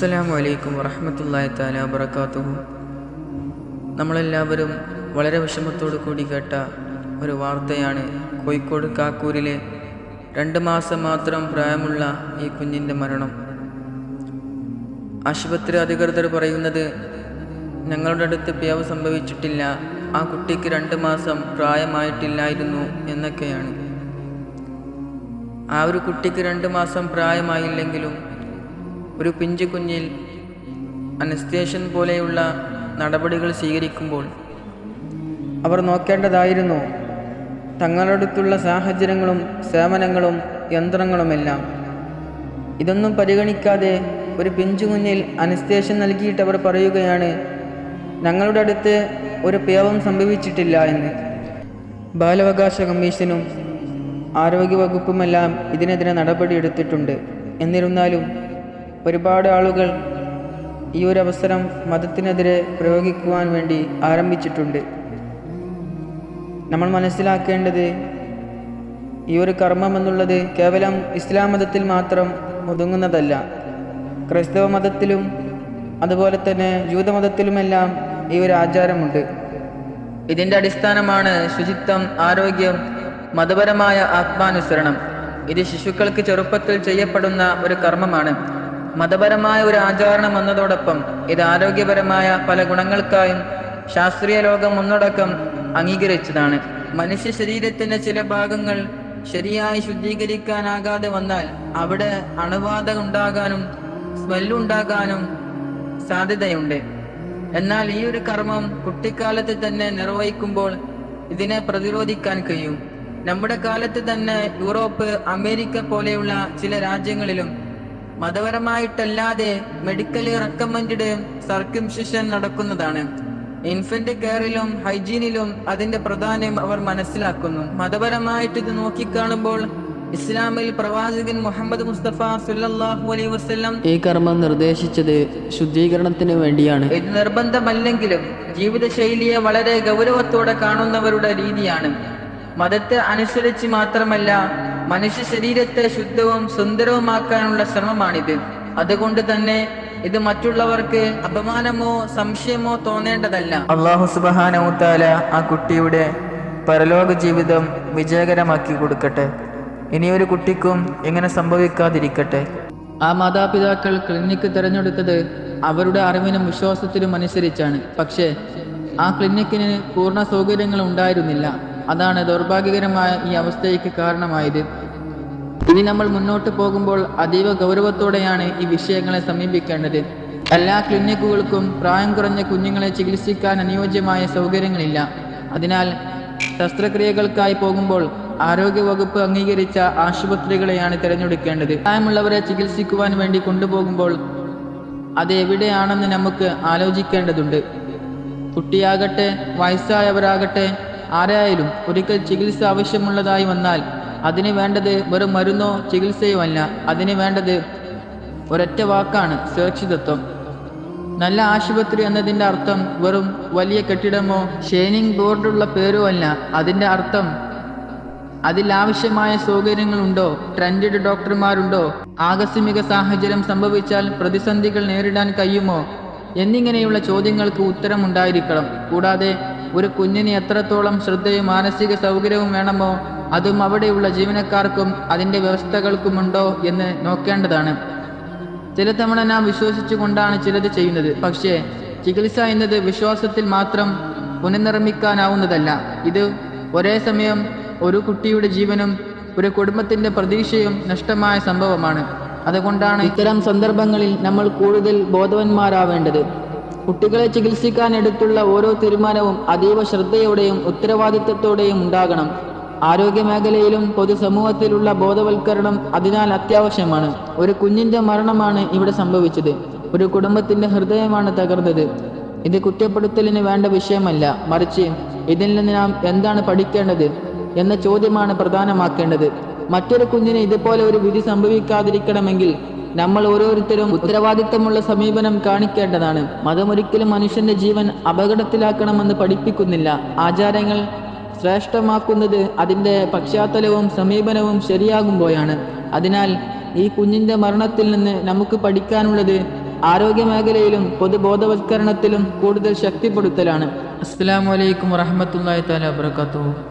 അസ്സലാമു അലൈക്കും വറഹമത്തല്ലാഹി താല വബർക്കാത്തുഹു നമ്മളെല്ലാവരും വളരെ വിഷമത്തോടു കൂടി കേട്ട ഒരു വാർത്തയാണ്. കോഴിക്കോട് കാക്കൂരിലെ രണ്ട് മാസം മാത്രം പ്രായമുള്ള ഈ കുഞ്ഞിന്റെ മരണം. ആശുപത്രി അധികൃതർ പറയുന്നത് ഞങ്ങളുടെ അടുത്ത് പിയാവ് സംഭവിച്ചിട്ടില്ല. ആ കുട്ടിക്ക് രണ്ട് മാസം പ്രായമായിട്ടില്ലായിരുന്നു എന്നൊക്കെയാണ്. ആ ഒരു കുട്ടിക്ക് രണ്ട് മാസം പ്രായമായില്ലെങ്കിലും ഒരു പിഞ്ചു കുഞ്ഞിൽ അനസ്തേഷൻ പോലെയുള്ള നടപടികൾ സ്വീകരിക്കുമ്പോൾ അവർ നോക്കേണ്ടതായിരുന്നു തങ്ങളടുത്തുള്ള സാഹചര്യങ്ങളും സേവനങ്ങളും യന്ത്രങ്ങളുമെല്ലാം. ഇതൊന്നും പരിഗണിക്കാതെ ഒരു പിഞ്ചു കുഞ്ഞിൽ അനസ്തേഷൻ നൽകിയിട്ട് അവർ പറയുകയാണ് ഞങ്ങളുടെ അടുത്ത് ഒരു പേവം സംഭവിച്ചിട്ടില്ല എന്ന്. ബാലാവകാശ കമ്മീഷനും ആരോഗ്യവകുപ്പുമെല്ലാം ഇതിനെതിരെ നടപടിയെടുത്തിട്ടുണ്ട്. എന്നിരുന്നാലും ഒരുപാട് ആളുകൾ ഈ ഒരു അവസരം മതത്തിനെതിരെ പ്രയോഗിക്കുവാൻ വേണ്ടി ആരംഭിച്ചിട്ടുണ്ട്. നമ്മൾ മനസ്സിലാക്കേണ്ടത് ഈ ഒരു കർമ്മം എന്നുള്ളത് കേവലം ഇസ്ലാം മതത്തിൽ മാത്രം ഒതുങ്ങുന്നതല്ല. ക്രൈസ്തവ മതത്തിലും അതുപോലെ തന്നെ ജൂതമതത്തിലുമെല്ലാം ഈ ഒരു ആചാരമുണ്ട്. ഇതിന്റെ അടിസ്ഥാനമാണ് ശുചിത്വം ആരോഗ്യം മതപരമായ ആത്മാനുസരണം. ഇത് ശിശുക്കൾക്ക് ചെറുപ്പത്തിൽ ചെയ്യപ്പെടുന്ന ഒരു കർമ്മമാണ്. മതപരമായ ഒരു ആചാരണം എന്നതോടൊപ്പം ഇത് ആരോഗ്യപരമായ പല ഗുണങ്ങൾക്കായും ശാസ്ത്രീയ ലോകം ഒന്നടക്കം അംഗീകരിച്ചതാണ്. മനുഷ്യ ശരീരത്തിന്റെ ചില ഭാഗങ്ങൾ ശരിയായി ശുദ്ധീകരിക്കാനാകാതെ വന്നാൽ അവിടെ അണുബാധ ഉണ്ടാകാനും സ്മെല്ലുണ്ടാകാനും സാധ്യതയുണ്ട്. എന്നാൽ ഈ ഒരു കർമ്മം കുട്ടിക്കാലത്ത് തന്നെ നിർവഹിക്കുമ്പോൾ ഇതിനെ പ്രതിരോധിക്കാൻ കഴിയും. നമ്മുടെ കാലത്ത് തന്നെ യൂറോപ്പ് അമേരിക്ക പോലെയുള്ള ചില രാജ്യങ്ങളിലും മതപരമായിട്ടല്ലാതെ മെഡിക്കലി റെക്കമെൻഡ് സർക്കിംസിഷൻ നടക്കുന്നതാണ്. ഇൻഫന്റ് കെയറിലും ഹൈജീനിലും അതിന്റെ പ്രാധാന്യം അവർ മനസ്സിലാക്കുന്നു. മതപരമായിട്ട് ഇത് നോക്കിക്കാണുമ്പോൾ ഇസ്ലാമിൽ പ്രവാചകൻ മുഹമ്മദ് മുസ്തഫ സുല്ലാഹു അലൈ വസ്ലം ഈ കർമ്മം നിർദ്ദേശിച്ചത് ശുദ്ധീകരണത്തിന് വേണ്ടിയാണ്. ഇത് നിർബന്ധമല്ലെങ്കിലും ജീവിതശൈലിയെ വളരെ ഗൗരവത്തോടെ കാണുന്നവരുടെ രീതിയാണ്. മതത്തെ അനുസരിച്ച് മാത്രമല്ല മനുഷ്യ ശരീരത്തെ ശുദ്ധവും സുന്ദരവുമാക്കാനുള്ള ശ്രമമാണിത്. അതുകൊണ്ട് തന്നെ ഇത് മറ്റുള്ളവർക്ക് അപമാനമോ സംശയമോ തോന്നേണ്ടതല്ല. അള്ളാഹു സുബാനവുത്താല ആ കുട്ടിയുടെ പരലോക ജീവിതം വിജയകരമാക്കി കൊടുക്കട്ടെ. ഇനിയൊരു കുട്ടിക്കും ഇങ്ങനെ സംഭവിക്കാതിരിക്കട്ടെ. ആ മാതാപിതാക്കൾ ക്ലിനിക്ക് തിരഞ്ഞെടുത്തത് അവരുടെ അറിവിനും വിശ്വാസത്തിനും അനുസരിച്ചാണ്. പക്ഷേ ആ ക്ലിനിക്കിന് പൂർണ സൗകര്യങ്ങൾ ഉണ്ടായിരുന്നില്ല. അതാണ് ദൗർഭാഗ്യകരമായ ഈ അവസ്ഥയ്ക്ക് കാരണമായത്. ഇനി നമ്മൾ മുന്നോട്ട് പോകുമ്പോൾ അതീവ ഗൗരവത്തോടെയാണ് ഈ വിഷയങ്ങളെ സമീപിക്കേണ്ടത്. എല്ലാ ക്ലിനിക്കുകൾക്കും പ്രായം കുറഞ്ഞ കുഞ്ഞുങ്ങളെ ചികിത്സിക്കാൻ അനുയോജ്യമായ സൗകര്യങ്ങളില്ല. അതിനാൽ ശസ്ത്രക്രിയകൾക്കായി പോകുമ്പോൾ ആരോഗ്യ വകുപ്പ് അംഗീകരിച്ച ആശുപത്രികളെയാണ് തിരഞ്ഞെടുക്കേണ്ടത്. പ്രായമുള്ളവരെ ചികിത്സിക്കുവാൻ വേണ്ടി കൊണ്ടുപോകുമ്പോൾ അത് എവിടെയാണെന്ന് നമുക്ക് ആലോചിക്കേണ്ടതുണ്ട്. കുട്ടിയാകട്ടെ വയസ്സായവരാകട്ടെ ആരായാലും ഒരിക്കൽ ചികിത്സ ആവശ്യമുള്ളതായി വന്നാൽ അതിന് വേണ്ടത് വെറും മരുന്നോ ചികിത്സയോ അല്ല. അതിന് വേണ്ടത് ഒരൊറ്റ വാക്കാണ് സുരക്ഷിതത്വം നല്ല ആശുപത്രി എന്നതിന്റെ അർത്ഥം വെറും വലിയ കെട്ടിടമോ ഷെയ്നിങ് ബോർഡുള്ള പേരോ അല്ല. അതിന്റെ അർത്ഥം അതിൽ ആവശ്യമായ സൗകര്യങ്ങളുണ്ടോ? ട്രെൻഡഡ് ഡോക്ടർമാരുണ്ടോ? ആകസ്മിക സാഹചര്യം സംഭവിച്ചാൽ പ്രതിസന്ധികൾ നേരിടാൻ കഴിയുമോ? എന്നിങ്ങനെയുള്ള ചോദ്യങ്ങൾക്ക് ഉത്തരമുണ്ടായിരിക്കണം. കൂടാതെ ഒരു കുഞ്ഞിന് എത്രത്തോളം ശ്രദ്ധയും മാനസിക സൗകര്യവും വേണമോ? അതും അവിടെയുള്ള ജീവനക്കാർക്കും അതിന്റെ വ്യവസ്ഥകൾക്കുമുണ്ടോ എന്ന് നോക്കേണ്ടതാണ്. ചില തവണ നാം വിശ്വസിച്ചുകൊണ്ടാണ് ചിലത് ചെയ്യുന്നത്. പക്ഷേ ചികിത്സ എന്നത് വിശ്വാസത്തിൽ മാത്രം പുനർനിർമ്മിക്കാനാവുന്നതല്ല ഇത് ഒരേ സമയം ഒരു കുട്ടിയുടെ ജീവനും ഒരു കുടുംബത്തിന്റെ പ്രതീക്ഷയും നഷ്ടമായ സംഭവമാണ്. അതുകൊണ്ടാണ് ഇത്തരം സന്ദർഭങ്ങളിൽ നമ്മൾ കൂടുതൽ ബോധവന്മാരാവേണ്ടത്. കുട്ടികളെ ചികിത്സിക്കാൻ എടുത്തുള്ള ഓരോ തീരുമാനവും അതീവ ശ്രദ്ധയോടെയും ഉത്തരവാദിത്വത്തോടെയും ഉണ്ടാകണം. ആരോഗ്യ മേഖലയിലും പൊതുസമൂഹത്തിലുള്ള ബോധവൽക്കരണം അതിനാൽ അത്യാവശ്യമാണ്. ഒരു കുഞ്ഞിന്റെ മരണമാണ് ഇവിടെ സംഭവിച്ചത്. ഒരു കുടുംബത്തിന്റെ ഹൃദയമാണ് തകർന്നത്. ഇത് കുറ്റപ്പെടുത്തലിന് വേണ്ട വിഷയമല്ല. മറിച്ച് ഇതിൽ നിന്ന് നാം എന്താണ് പഠിക്കേണ്ടത് എന്ന ചോദ്യമാണ് പ്രധാനമാക്കേണ്ടത്. മറ്റൊരു കുഞ്ഞിന് ഇതുപോലെ ഒരു വിധി സംഭവിക്കാതിരിക്കണമെങ്കിൽ നമ്മൾ ഓരോരുത്തരും ഉത്തരവാദിത്തമുള്ള സമീപനം കാണിക്കേണ്ടതാണ്. മതമൊരിക്കലും മനുഷ്യന്റെ ജീവൻ അപകടത്തിലാക്കണമെന്ന് പഠിപ്പിക്കുന്നില്ല. ആചാരങ്ങൾ ശ്രേഷ്ഠമാക്കുന്നത് അതിന്റെ പശ്ചാത്തലവും സമീപനവും ശരിയാകുമ്പോഴാണ്. അതിനാൽ ഈ കുഞ്ഞിന്റെ മരണത്തിൽ നിന്ന് നമുക്ക് പഠിക്കാനുള്ളത് ആരോഗ്യ മേഖലയിലും പൊതുബോധവൽക്കരണത്തിലും കൂടുതൽ ശക്തിപ്പെടുത്തലാണ്. അസ്സാം വലൈക്കും വറഹമത്തല്ലാഹി തആല വബറകാതുഹു.